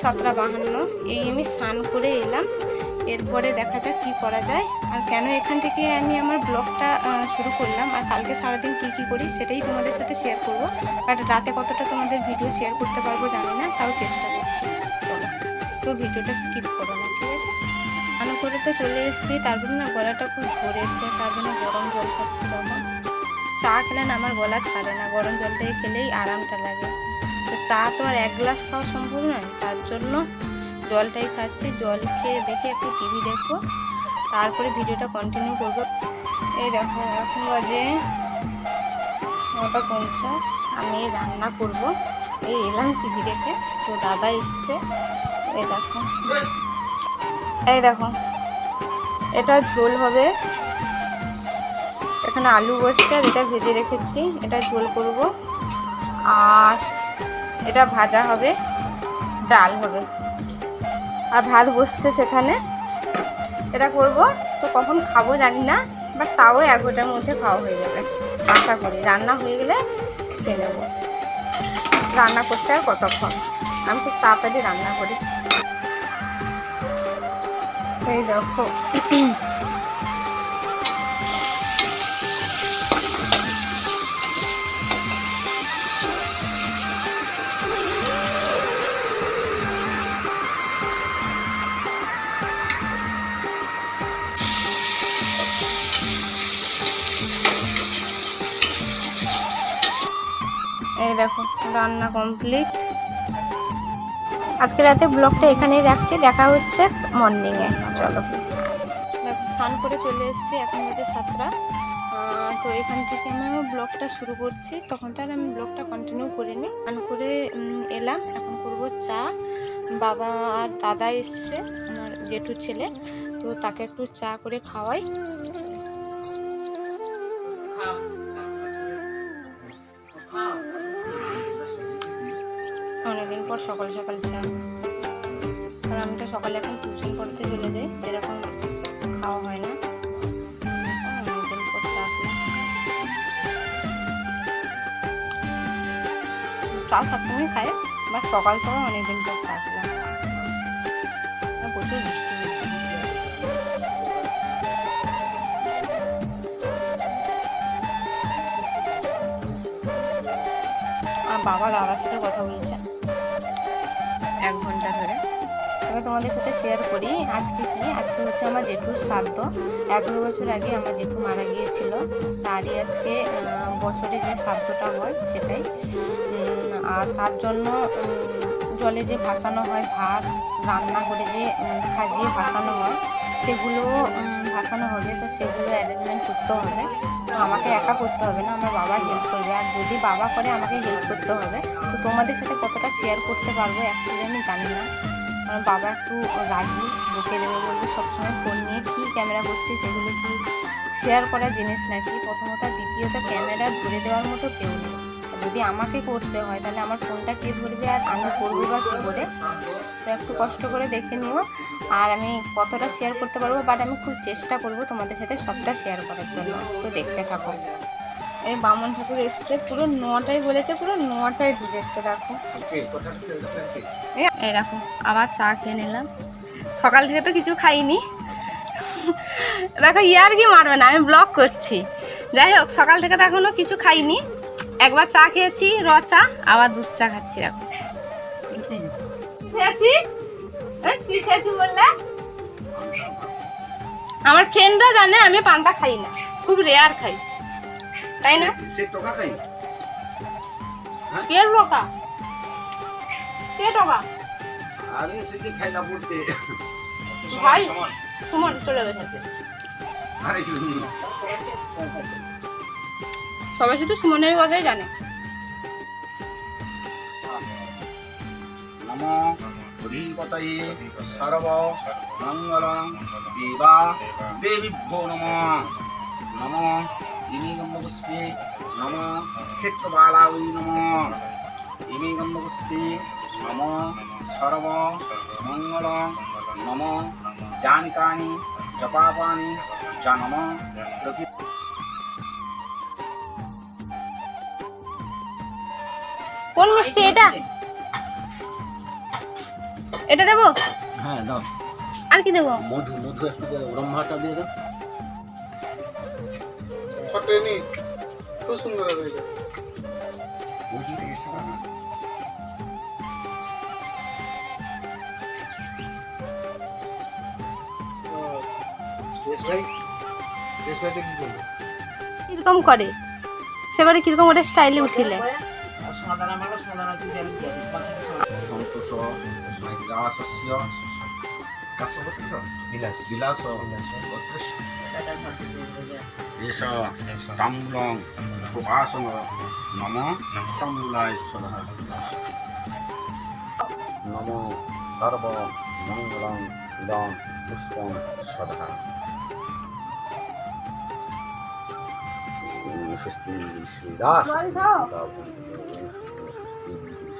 সাতটা বাহান্ন। এই আমি স্নান করে এলাম। এরপরে দেখা যাক কী করা যায়। আর কেন এখান থেকে আমি আমার ব্লগটা শুরু করলাম? আর কালকে সারাদিন কী কী করি সেটাই তোমাদের সাথে শেয়ার করব। বাট রাতে কতটা তোমাদের ভিডিও শেয়ার করতে পারব জানি না, তাও চেষ্টা করছি। তো ভিডিওটা স্কিপ করো না, ঠিক আছে? স্নান করে তো চলে এসেছি তারপরে না গলাটা খুব ধরেছে তার জন্য গরম জল খাচ্ছি তখন চা খেলে না আমার গলা ছাড়ে না, গরম জলটাই খেলেই আরামটা লাগে। তো চা তো আর এক গ্লাস খাওয়া সম্ভব নয়, তার জন্য জলটাই খাচ্ছি। জল খেয়ে দেখে একটু টিভি দেখব, তারপরে ভিডিওটা কন্টিনিউ করব। এই দেখো, এখন বাজে নটা পঞ্চাশ, আমি রান্না করব। এই এলাম টিভি দেখে, তো দাদা এসছে। এই দেখো। এই দেখো, এটা ঝোল হবে। এখানে আলু বসছে আর এটা ভেজে রেখেছি, এটা ঝোল করব। আর এটা ভাজা হবে, ডাল হবে। আর ভাত বসছে সেখানে। এটা করব, তো কখন খাব জানি না বাট তাও এক ঘণ্টার মধ্যে খাওয়া হয়ে যাবে, আশা করি। রান্না হয়ে গেলে খেয়ে নেব। রান্না করতে আর কতক্ষণ? আমি খুব তাড়াতাড়ি রান্না করি। এই দেখো। দেখো, রান্না কমপ্লিট আজকে রাতে ব্লগটা এখানেই রাখছি, দেখা হচ্ছে মর্নিংয়ে চলো। দেখো, স্নান করে চলে এসেছি, এখন হচ্ছে সাতটা। তো এখান থেকে আমি ব্লগটা শুরু করছি। তখন তার আমি ব্লগটা কন্টিনিউ করিনি। স্নান করে এলাম। এখন করব চা। বাবা আর দাদা এসছে, আমার জেঠুর ছেলে। তো তাকে একটু চা করে খাওয়াই। পর সকাল সকাল চা। আর আমি তো সকালে এখন টিউশন পড়তে চলে যাই, সেরকম খাওয়া হয় না। চা। সবসময় খাই বা সকাল সকাল অনেকদিন পর চা প্রচুর বৃষ্টি হয়েছে। আর বাবা দাদার সাথে কথা বলছে। এক ঘণ্টা ধরে। আমি তোমাদের সাথে শেয়ার করি আজকে কি? আজকে হচ্ছে আমার জেঠুর শ্রাদ্ধ। এগারো বছর আগে আমার জেঠু মারা গিয়েছিল। তারই আজকে বছরে যে শ্রাদ্ধটা হয় সেটাই। আর তার জন্য জলে যে ভাসানো হয়, ভাত, রান্না করে যে সাজিয়ে ভাসানো হয় সেগুলো ভাসানো হবে, তো সেগুলো অ্যারেঞ্জমেন্ট করতে হবে। তো আমাকে একা করতে হবে না, আমার বাবা হেল্প করবে। আর যদি বাবা করে, আমাকে হেল্প করতে হবে। তো তোমাদের সাথে কতটা শেয়ার করতে পারব অ্যাকচুয়ালি আমি জানি না। আমার বাবা একটু রাগি, বকে দেবে বলবে সবসময় ফোন নিয়ে কী ক্যামেরা করছে, সেগুলো কি শেয়ার করার জিনিস নাকি? প্রথমত দ্বিতীয়ত ক্যামেরা ধরে দেওয়ার মতো কেউ নেই। যদি আমাকে করতে হয়, তাহলে আমার ফোনটা কে ধরবে আর আমি করব বা কী করে? তো একটু কষ্ট করে দেখে নিও। আর আমি কতটা শেয়ার করতে পারব বাট আমি খুব চেষ্টা করব তোমাদের সাথে সবটা শেয়ার করার জন্য। তো দেখতে থাকো। এই বামন ঠাকুর এসছে, পুরো নটাই বলেছে, পুরো নটাই ঢুকেছে দেখো। এই- দেখো, আবার চা খেয়ে নিলাম। সকাল থেকে তো কিছু খাইনি। দেখো, ইয়ার কি মারবে না, আমি ব্লগ করছি। যাই হোক, সকাল থেকে তো এখনও কিছু খাইনি। একবার চা খেয়েছি র চা আবার দুধ চা খাচ্ছি দেখো খেয়েছি? তুই খেয়েছি বললে? আমার ফ্রেন্ডরা জানে আমি পান্তা খাই না খুব রেয়ার খাই। তাই না? সে টোকা খাই? কে টোকা কে টোকা? আরে সে কি খাই না পড়তে ভাই সুমন। চলে গেছে। আরে সবাই শুধু সুমনের কথাই জানে। নম হরিপতয়ে সর্ব মঙ্গলং দেবা দেবীভ্যো নম। নম ইমি গন্ধপুষ্পে নম ক্ষেত্রবালাবৈ নম। ইমি গন্ধপুষ্পে নম সর্ব মঙ্গলং নম। যানি কানি জপাপানি কোন মিষ্টি এটা? এটা দেবো? হ্যাঁ দাও। আর কি দেবো? মধু মধু একটু দাও, ব্রহ্মাটা দিয়ে দাও। ফটেনি খুব সুন্দর হয়েছে কীরকম করে? সেবারে কীরকম ওটা স্টাইলে উঠিলে? বিলাস। বিলাস এষ তাম্বুলং উপাসন নম তাম্বুলাশ্বর নম সর্ব মঙ্গলং ইদং পুষ্পং সদা স্বস্তি শ্রীদাস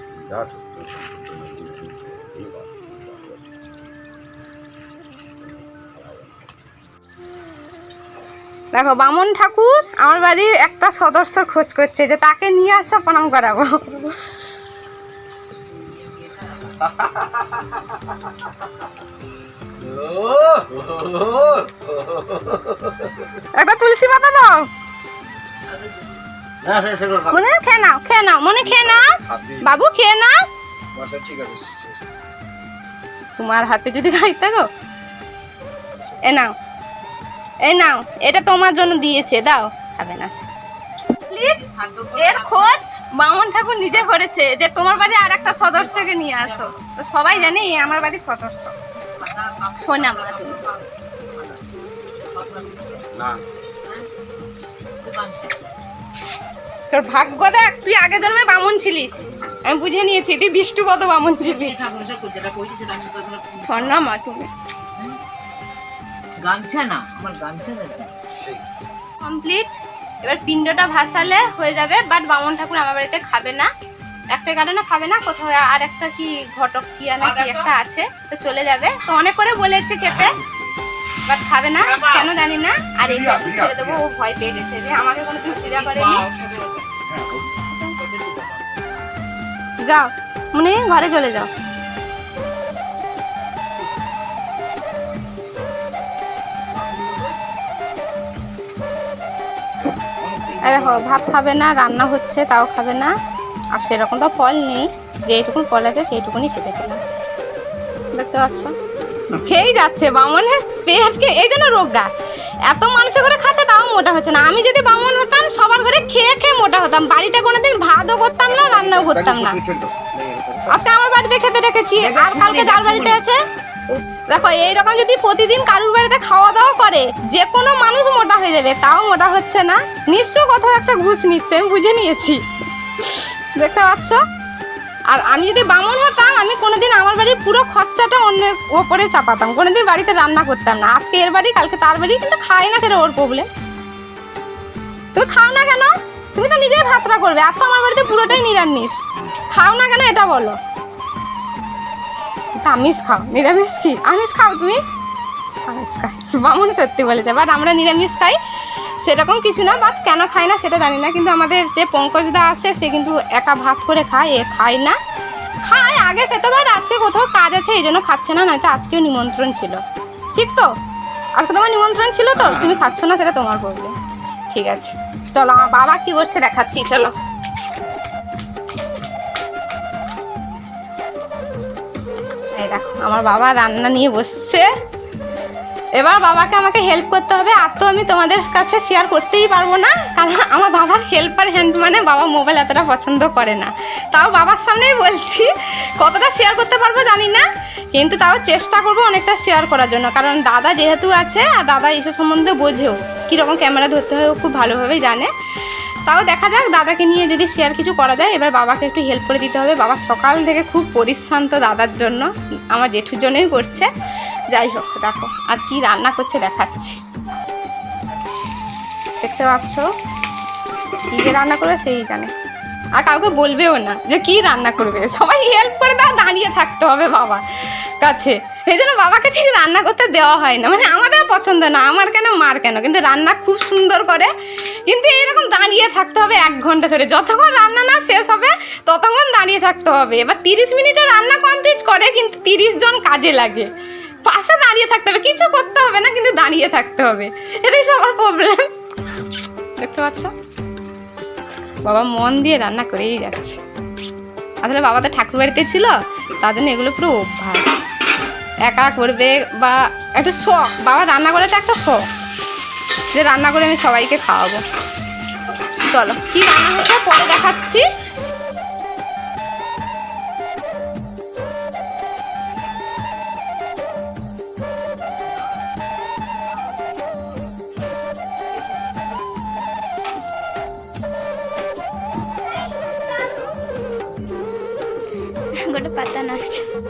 শ্রীদাস দেখো, বামন ঠাকুর আমার বাড়ির একটা সদস্য খোঁজ করছে যে তাকে নিয়ে আসো, প্রণাম করাবো। একটা তুলসী পাতা দাও। মনে খেয়ে নাও খেয়ে নাও মনে খেয়ে নাও। বাবু খেয়ে নাও। তোমার হাতে যদি খাইতে গো এ নাও এই নাও এটা তোমার জন্য দিয়েছে দাও। খাবে না এর খোঁজ বামন ঠাকুর নিজে করেছে যে তোমার বাড়ি আর একটা সদস্যকে নিয়ে আসো। তো সবাই জানে এ আমার বাড়ির সদস্য। সোনা মা তুমি। না। তোর ভাগ্য দেখ তুই আগে জন্মে বামন ছিলিস। আমি বুঝে নিয়েছি তুই বিষ্ণুপদ বামন ছিলিস। স্বর্ণা মা তুমি। গামছা না আমার গামছা কমপ্লিট এবার পিণ্ডটা ভাসালে হয়ে যাবে বাট বামন ঠাকুর আমার বাড়িতে খাবে না। একটা কারণে খাবে না কোথাও আর একটা কি ঘটক কি না কি একটা আছে তো চলে যাবে। তো অনেক করে বলেছে খেতে। বাট খাবে না? কেন জানি না। আর এই বাবু ছেড়ে দেবো ও ভয় পেয়ে গেছে যে আমাকে কোনোদিন পূজা করেনি যাও মনে ঘরে চলে যাও। দেখো ভাত খাবে না রান্না হচ্ছে তাও খাবে না। আর সেরকম তো ফল নেই। যেইটুকুন ফল আছে সেইটুকুনি খেতে পেলাম দেখতে পাচ্ছ? খেয়েই যাচ্ছে বামনের পেটকে এই জন্য রোগা এত মানুষের ঘরে খাচ্ছে তাও মোটা হচ্ছে না। আমি যদি বামন হতাম, সবার ঘরে খেয়ে খেয়ে মোটা হতাম। বাড়িতে কোনোদিন ভাতও করতাম না, রান্নাও করতাম না। আজকে আমার বাড়িতে খেতে রেখেছি আর কালকে যার বাড়িতে আছে? দেখো, এইরকম যদি প্রতিদিন কারুর বাড়িতে খাওয়া দাওয়া করে, যে কোনো মানুষ মোটা হয়ে যাবে, তাও মোটা হচ্ছে না। নিশ্চয় কোথাও একটা ঘুষ নিচ্ছে, আমি বুঝে নিয়েছি। দেখতে পাচ্ছ? আর আমি যদি বামন আমি কোনোদিন আমার বাড়ির পুরো খরচাটা অন্যের ওপরে চাপাতাম। কোনোদিন বাড়িতে রান্না করতাম না। আজকে এর বাড়ি, কালকে তার বাড়ি, কিন্তু খাই না সেটা ওর প্রবলেম তুমি খাও না কেন? তুমি তো নিজেই ভাতটা করবে। আর তো আমার বাড়িতে পুরোটাই নিরামিষ। খাও না কেন এটা বলো। আমিষ খাও। নিরামিষ কি? আমিষ খাও তুমি? আমিষ খাই। বামন সত্যি বলেছে। বাট আমরা নিরামিষ খাই। সেরকম কিছু না। বাট কেন খায় না সেটা জানি না। কিন্তু আমাদের যে পঙ্কজদা আসে সে কিন্তু একা ভাত করে খায়। এ খায় না। খায় আগে খেতে পার আজকে কোথাও কাজ আছে এই জন্য খাচ্ছে না নয়তো আজকেও নিমন্ত্রণ ছিল। ঠিক তো? আজকে তোমার নিমন্ত্রণ ছিল তো? তুমি খাচ্ছ না সেটা তোমার প্রবলেম ঠিক আছে। চলো আমার বাবা কি করছে দেখাচ্ছি চলো। এই দেখো আমার বাবা রান্না নিয়ে বসছে। এবার বাবাকে আমাকে হেল্প করতে হবে আর তো আমি তোমাদের কাছে শেয়ার করতেই পারব না কারণ আমার বাবার হেল্পার হ্যান্ড মানে বাবা মোবাইল এতটা পছন্দ করে না। তাও বাবার সামনেই বলছি, কতটা শেয়ার করতে পারব জানি না, কিন্তু তাও চেষ্টা করব অনেকটা শেয়ার করার জন্য। কারণ দাদা যেহেতু আছে, আর দাদা এসব সম্বন্ধে বোঝেও, কীরকম ক্যামেরা ধরতে হয় খুব ভালোভাবেই জানে। তাও দেখা যাক, দাদাকে নিয়ে যদি শেয়ার কিছু করা যায়, এবার বাবাকে একটু হেল্প করে দিতে হবে। বাবা সকাল থেকে খুব পরিশ্রান্ত দাদার জন্য, আমার জেঠুর জন্যই করছে। যাই হোক, দেখো, আর কি রান্না করছে দেখাচ্ছি। দেখতে পাচ্ছ? কি যে রান্না করবে সেই জানে। আর কাউকে বলবেও না যে কি রান্না করবে। সবাই হেল্প করে দাও, দাঁড়িয়ে থাকতে হবে বাবা। কাছে। এই জন্য বাবাকে ঠিক রান্না করতে দেওয়া হয় না। মানে আমাদের পছন্দ না, আমার কেন, মার কেন। কিন্তু রান্না খুব সুন্দর করে। কিন্তু এরকম দাঁড়িয়ে থাকতে হবে এক ঘণ্টা ধরে। যতক্ষণ রান্না না শেষ হবে, ততক্ষণ দাঁড়িয়ে থাকতে হবে। এবার তিরিশ মিনিটে রান্না কমপ্লিট করে, কিন্তু তিরিশ জন কাজে লাগে। পাশে দাঁড়িয়ে থাকতে হবে। কিছু করতে হবে না, কিন্তু দাঁড়িয়ে থাকতে হবে। এটাই সবার প্রবলেম দেখতে পাচ্ছ? বাবা মন দিয়ে রান্না করেই যাচ্ছে। আসলে বাবা তো ঠাকুর বাড়িতে ছিল, তার জন্য এগুলো পুরো অভ্যাস। একা করবে বা একটা শখ, বাবা রান্না করাটা একটা শখ যে রান্না করে আমি সবাইকে খাওয়াবো। চলো, কি রান্না হচ্ছে পরে দেখাচ্ছি। গোটা পাতা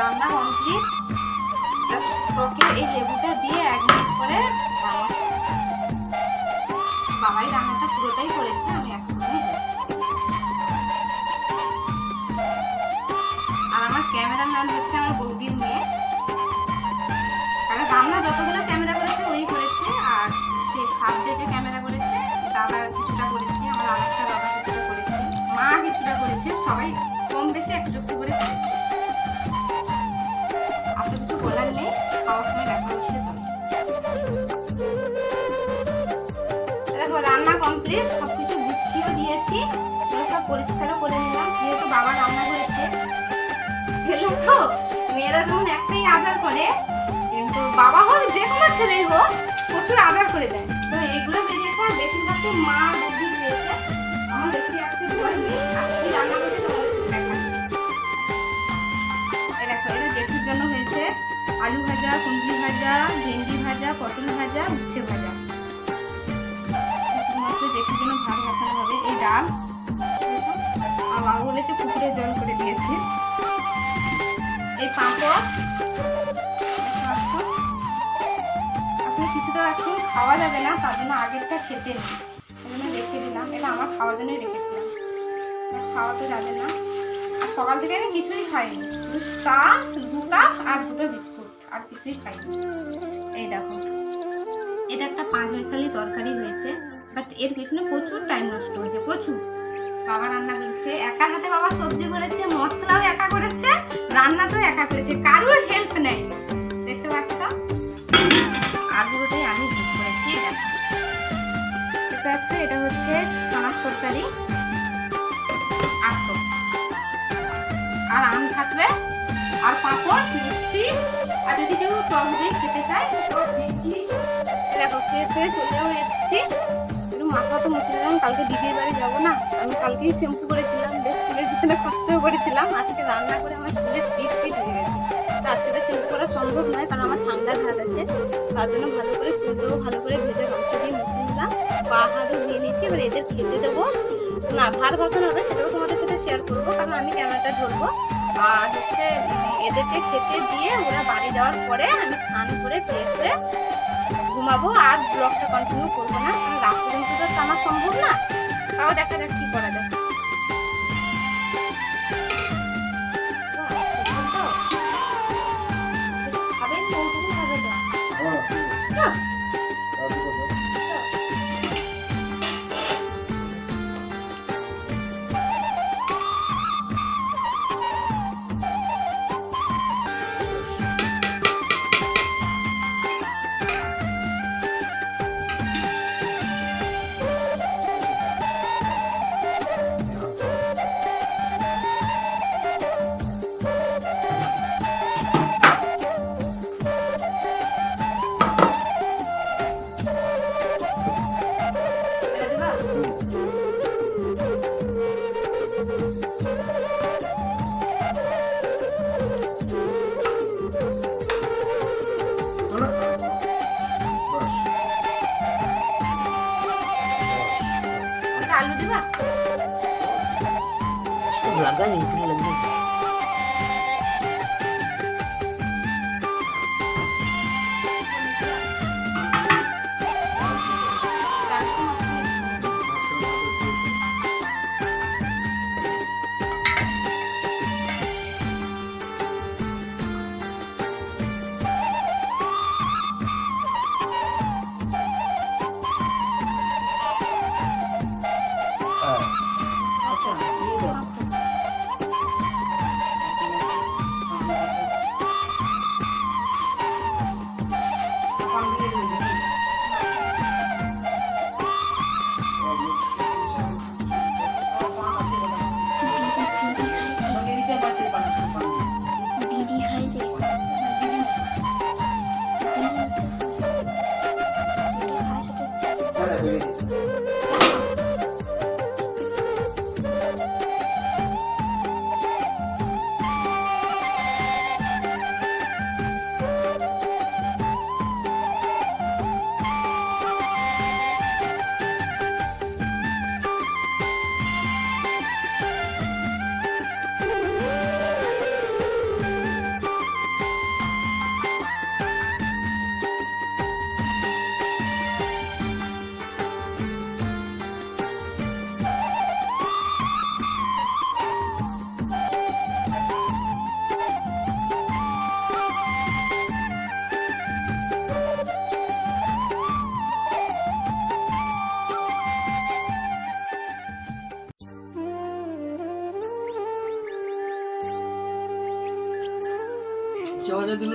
রান্না কমপ্লিট। টকে এই লেবুটা দিয়ে এক মিনিট করে বাবাই রান্নাটা পুরোটাই করেছে, আমি এখন আর আমার ক্যামেরাম্যান হচ্ছে আমার বৌদির মেয়ে। কারণ রান্না যতগুলো ক্যামেরা করেছে, ওই করেছে। আর সে সাথে যে ক্যামেরা করেছে দাদা কিছুটা করেছে, আমার আরেকটা দাদা কিছুটা করেছে, মা কিছুটা করেছে, সবাই কম বেশি একটু করে করেছে। সময় দেখা, রান্না কমপ্লিট সব কিছু গুছিয়েও দিয়েছি সব পরিষ্কারও করে নিলাম, যেহেতু বাবা রান্না করেছে। ছেলে তো, মেয়েরা যখন একটাই আদার করে, কিন্তু বাবা হোক, যে কোনো ছেলেই হোক, প্রচুর আদার করে দেয়। তো এগুলো বেরিয়েছে, আর বেশিরভাগই মা বুদ্ধি দিয়েছে। আমার বেশি আজকে রান্না আলু ভাজা কুন্দরি ভাজা, ভেন্ডি ভাজা, পটল ভাজা উচ্ছে ভাজা। শুধুমাত্র জেঠুর জন্য ভাত বসানো হবে। এই ডাল আর বাবু বলেছে পুকুরে জল করে দিয়েছে। এই পাঁপড়, আসলে কিছু তো এখন খাওয়া যাবে না, তার জন্য আগেরটা খেতে। নেই জন্য রেখে দিলাম। এটা আমার খাওয়ার জন্যই রেখেছিলাম। খাওয়া তো যাবে না। সকাল থেকে আমি কিছুই খাইনি। চা, দু কাপ আর দুটো বিস্কুট। কিছুই খাইনি এই দেখো। এটা একটা পাঁচ পয়সালি তরকারি হয়েছে বাট এর পিছনে প্রচুর টাইম নষ্ট হয়েছে, প্রচুর। বাবা রান্না করেছে, একার হাতে বাবা সবজি করেছে, মশলাও একা করেছে, রান্নাটাও একা করেছে, কারোর হেল্প নেই। দেখতে পাচ্ছ? আর পুরোটাই আমি হেল্প করেছি দেখতে পাচ্ছ? এটা হচ্ছে ছানার তরকারি আর আর আম থাকবে আর পাঁপড়, মিষ্টি, আর যদি কেউ টক দিয়ে খেতে চায় দেখো ফ্রেশ হয়ে চলেও এসেছি। একটু মাথা তো মুছে নিলাম, কালকে দিদির বাড়ি যাব না। আমি কালকেই শ্যাম্পু করেছিলাম, বেশ চুলের পিছনে খরচাও করেছিলাম। আজকে রান্না করে আমার চুলে ফিট ফিট হয়ে গেছে। তো আজকে তো শ্যাম্পু করা সম্ভব নয়, কারণ আমার ঠান্ডা ধাত আছে। তার জন্য ভালো করে চুলটাও ভালো করে ভেজে গামছা দিয়ে মুছে নিলাম। পা হাতও ধুয়ে নিয়েছি, এবার এদের খেতে দেবো। না, ভাত বসানো হবে, সেটাও তোমাদের সাথে শেয়ার করব, কারণ আমি ক্যামেরাটা ধরবো। আর হচ্ছে এদেরকে খেতে দিয়ে ওরা বাড়ি যাওয়ার পরে আমি স্নান করে ফ্রেশ হয়ে ঘুমাবো আর ব্লগটা কন্টিনিউ করব না। কারণ রাত পর্যন্ত তো আমার সম্ভব না। তাও দেখা যাক কী করা যায়। জওয়াজাদুল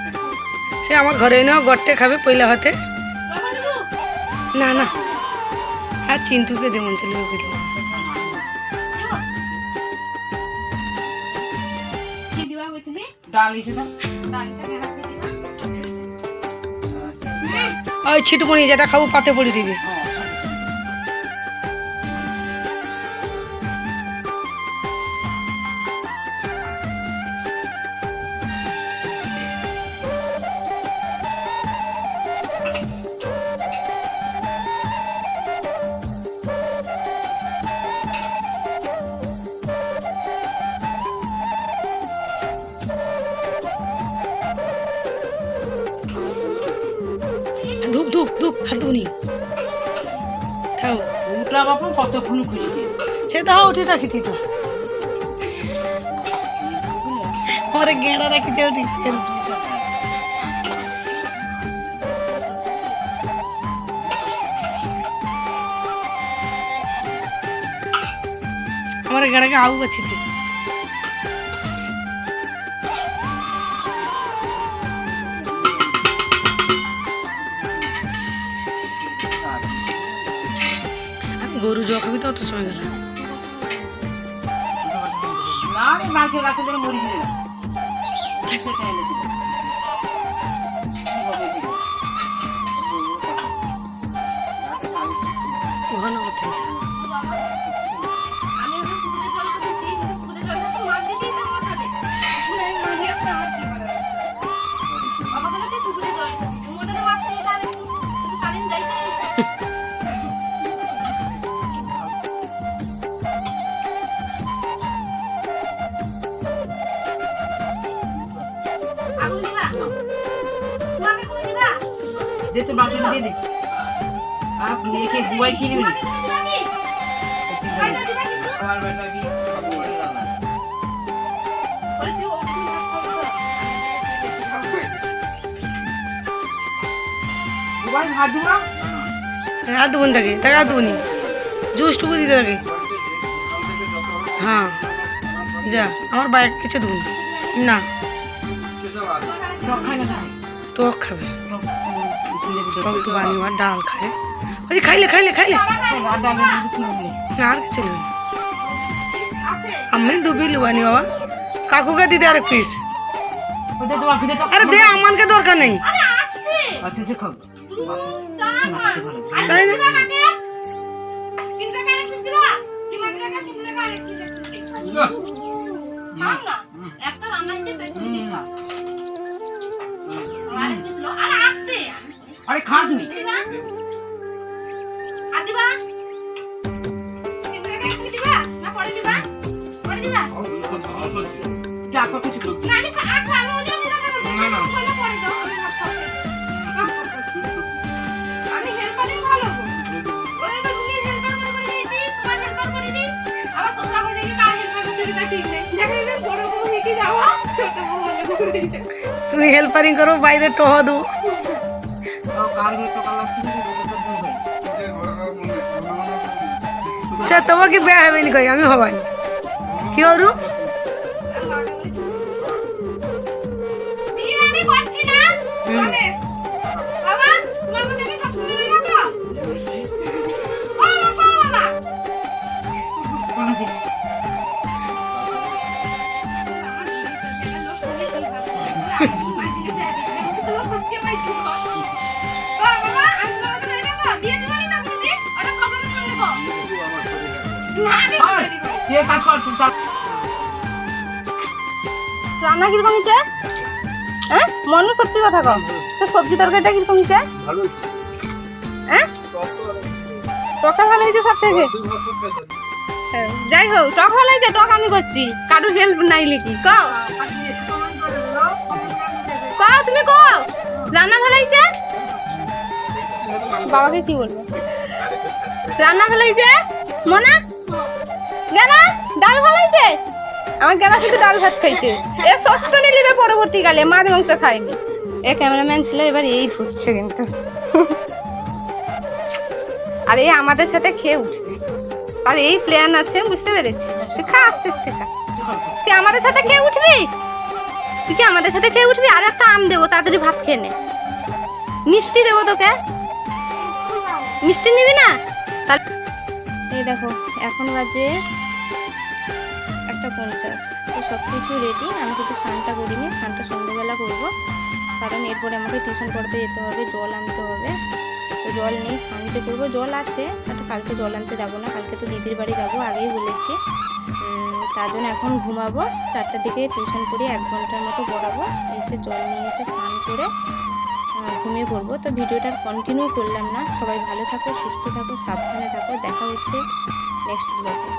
সে আমার ঘরে এনেও গড়টে খাবে পয়লা হাতে না না। আর চিন্তুকে দেমন চলে ওকে ওই ছিটুমণি যেটা খাব পাতে পড়ে দিবি। তুই রাখি দিত পরে গেঁড়া রাখি দেও আমার গেঁড়াকে আউ গেছি গরু জবাবি তো অত সময় গেলাম মাকে রাখে ধরে মরি গেলে দে তো বাকি দিয়ে দে। আর রেখে বুয়াই কিনে নি করে দিবা? আমার বেটা তাকে তাকে আর দেবো জুসটুকু দিতে থাকে হ্যাঁ। যা আমার বাইক কিছু দেবো না। টক খাবে। টক ছেলে বুঝে টক তো বানিয়ে আর ডাল খায়। ওই খাইলে খাইলে খাইলে। আর কিছু নেই। আমি দুবি লিবানি বাবা। কাকুকে দিতে আরেক পিস আরে দে আমানকে দরকার নেই। আরে আছে আচ্ছা আর তাই না? একটা রান্না হচ্ছে ভরে আর কিছু আছে। আরে তো তুমি তুমি হেল্পারিং করো বাইরে টহ দো সে তোমাকে বেয়া হবে নি কই আমি হবাই কি করু রান্না কীরকম হচ্ছে হ্যাঁ? মনে সত্যি কথা কম তো সবজি তরকারিটা কীরকম হচ্ছে হ্যাঁ? টকটা ভালো হয়েছে সব থেকে? হ্যাঁ, যাই হোক টক ভালো হয়েছে টক আমি করছি। কারোর হেল্প নাই লিখি। কও। তুমি কও। রান্না ভালো হয়েছে? বাবাকে কি বলব? রান্না ভালো হয়েছে? মনা? গেনা ডাল ভালো হয়েছে আমার গেনা শুধু ডাল ভাত খাইছে। এ সস্ত নিয়ে নেবে পরবর্তীকালে, মাছ মাংস খায়নি। এ ক্যামেরাম্যান ছিল, এবার এই ঢুকছে কিন্তু। আর এই আমাদের সাথে খেয়ে উঠবে। আর এই প্ল্যান আছে, বুঝতে পেরেছি। তুই খা, আস্তে আস্তে খা। তুই আমাদের সাথে খেয়ে উঠবি? তুই কি আমাদের সাথে খেয়ে উঠবি? আর একটা আম দেবো, তাড়াতাড়ি ভাত খেয়ে নে। মিষ্টি দেবো তোকে। মিষ্টি নিবি না? এই দেখো, এখন বাজে একটা পঞ্চাশ। তো সব কিছু রেডি আমি শুধু স্নানটা করিনি, স্নানটা সন্ধ্যেবেলা করব। কারণ এরপরে আমাকে টিউশন পড়তে যেতে হবে, জল আনতে হবে। তো জল নেই স্নানতে করব, জল আছে বাট কালকে জল আনতে যাব না, কালকে তো দিদির বাড়ি যাব, আগেই বলেছি। তার জন্য এখন ঘুমাবো, চারটার দিকে টিউশন করে, এক ঘণ্টার মতো পড়াবো, এসে জল নিয়ে এসে স্নান করে ঘুমিয়ে পড়ব। তো ভিডিওটা কন্টিনিউ করলাম না। সবাই ভালো থাকো, সুস্থ থাকো, সাবধানে থাকো। দেখা হচ্ছে নেক্সট ব্লগে